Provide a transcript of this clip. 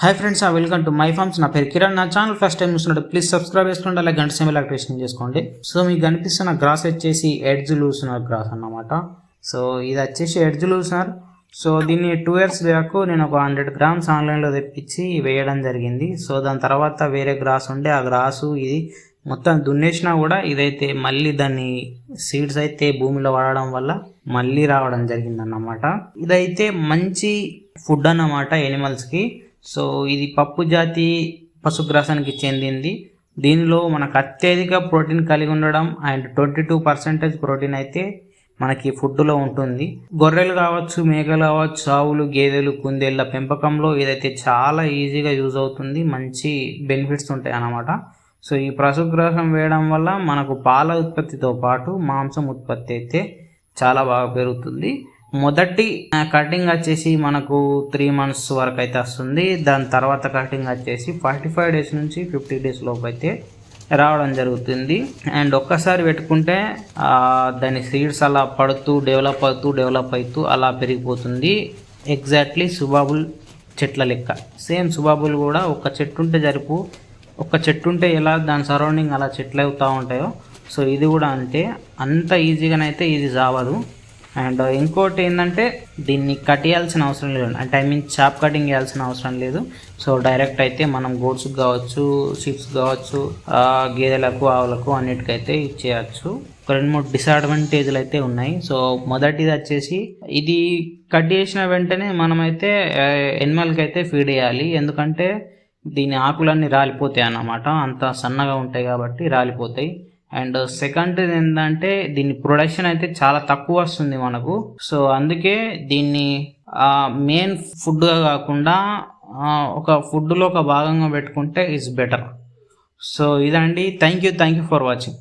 Hi friends ఆ welcome to my farms నా పేరు కిరణ్. నా ఛానల్ ఫస్ట్ టైం చూస్తున్నట్టు ప్లీజ్ సబ్స్క్రైబ్ చేసుకోండి అలాగే గంట సేమ్ యాక్టివేషన్ చేసుకోండి. సో మీకు కనిపిస్తున్న గ్రాస్ వచ్చేసి ఎడ్జ్ లూసినర్ గ్రాస్ అన్నమాట. సో ఇది వచ్చేసి ఎడ్జ్ లూసినర్ సో దీన్ని టూ ఇయర్స్ బ్యాక్ నేను ఒక హండ్రెడ్ గ్రామ్స్ ఆన్లైన్లో తెప్పించి వేయడం జరిగింది. సో దాని తర్వాత వేరే గ్రాస్ ఉండే. ఆ గ్రాసు ఇది మొత్తం దున్నేసినా కూడా ఇదైతే మళ్ళీ దాన్ని సీడ్స్ అయితే భూమిలో వాడడం వల్ల మళ్ళీ రావడం జరిగింది అన్నమాట ఇదైతే మంచి ఫుడ్ అన్నమాట ఎనిమల్స్కి సో ఇది పప్పు జాతి పశుగ్రాసానికి చెందింది. దీనిలో మనకు అత్యధిక ప్రోటీన్ కలిగి ఉండడం and twenty two percentage protein అయితే మనకి ఫుడ్లో ఉంటుంది. గొర్రెలు కావచ్చు మేకలు కావచ్చు ఆవులు గేదెలు కుందేళ్ళ పెంపకంలో ఇదైతే చాలా ఈజీగా యూజ్ అవుతుంది. మంచి బెనిఫిట్స్ ఉంటాయి అన్నమాట. సో ఈ పశుగ్రాసం వేయడం వల్ల మనకు పాల ఉత్పత్తితో పాటు మాంసం ఉత్పత్తి అయితే చాలా బాగా పెరుగుతుంది. మొదటి కటింగ్ వచ్చేసి మనకు త్రీ మంత్స్ వరకు అయితే వస్తుంది. దాని తర్వాత కటింగ్ వచ్చేసి ఫార్టీ ఫైవ్ డేస్ నుంచి ఫిఫ్టీ డేస్ లోపు అయితే రావడం జరుగుతుంది. అండ్ ఒక్కసారి పెట్టుకుంటే దాని సీడ్స్ అలా పడుతూ డెవలప్ అవుతూ డెవలప్ అవుతూ అలా పెరిగిపోతుంది. ఎగ్జాక్ట్లీ సుబాబుల్ చెట్ల లెక్క. సేమ్ సుబాబుల్ కూడా ఒక చెట్టు ఉంటే జరుపు ఒక చెట్టు ఉంటే ఎలా దాని సరౌండింగ్ అలా చెట్లు అవుతూ ఉంటాయో సో ఇది కూడా అంతే. అంత ఈజీగానైతే ఇది జావదు అండ్ ఇంకోటి ఏంటంటే దీన్ని కట్ చేయాల్సిన అవసరం లేదు. అంటే ఐ మీన్ చాప్ కటింగ్ చేయాల్సిన అవసరం లేదు. సో డైరెక్ట్ అయితే మనం గోడ్స్కి కావచ్చు షిప్స్ కావచ్చు ఆ, గేదెలకు ఆవులకు అన్నిటికైతే ఇచ్చేయచ్చు. ఒక రెండు మూడు డిసడ్వాంటేజ్లు అయితే ఉన్నాయి. సో మొదటిది వచ్చేసి ఇది కట్ చేసిన వెంటనే మనమైతే ఎనిమల్కి అయితే ఫీడ్ చేయాలి. ఎందుకంటే దీని ఆకులన్నీ రాలిపోతాయి అన్నమాట. అంత సన్నగా ఉంటాయి కాబట్టి రాలిపోతాయి. అండ్ సెకండ్ ఏంటంటే దీని ప్రొడక్షన్ అయితే చాలా తక్కువ వస్తుంది మనకు. సో అందుకే దీన్ని మెయిన్ ఫుడ్గా కాకుండా ఒక ఫుడ్లో ఒక భాగంగా పెట్టుకుంటే ఇస్ బెటర్ సో ఇదండి. Thank you thank you for watching